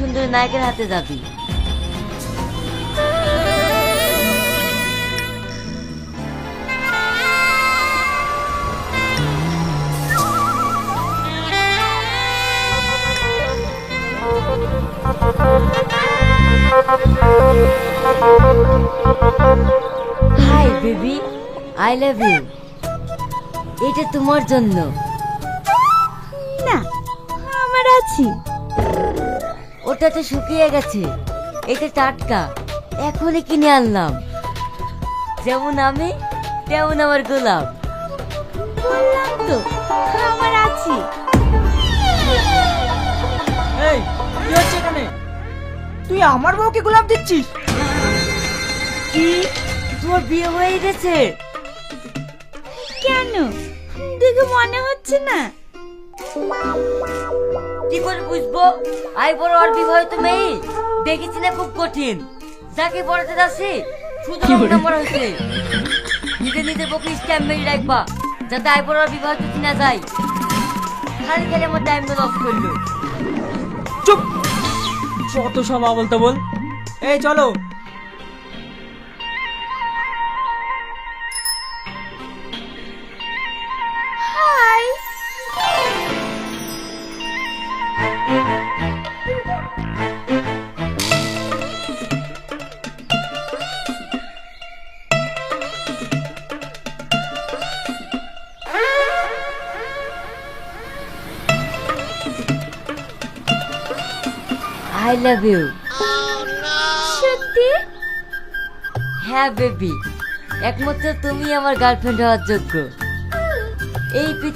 সুন্দর নায়কের হাতে যাবি। Hi baby I love you এটা তোমার জন্য। না, আমার আছে। ওটা তো শুকিয়ে গেছে। এটা টাটকা। এখনই কিনে আনলাম। যেমন আমি তেমন আমার গোলাপ। বললাম তো আমার আছে। এই কি হচ্ছে এখানে? তুই আমার বউকে গোলাপ দিচ্ছিস? কি? তোমার বিয়ে হয়ে গেছে? কেন? দেখে মনে হচ্ছে না। কি করে বুঝব? আই বড় আর বিবাহিত মেয়ে? দেখেছি না খুব কঠিন। যাকে পড়াতে যাচ্ছি শুধু নম্বর হয়েছে নিজে নিজের পক্ষে স্ট্যাম্প মেরে রাখবা যাতে আই বড় আর বিবাহিত চিনা যায়। খালি খালি আমার টাইম লস করল। চুপ! যত সব বলতে বল এই চলো। আই লাভ ইউ সত্যি? হ্যাঁ বেবি। একমাত্র তুমি আমার গার্লফ্রেন্ড হওয়ার যোগ্য। এই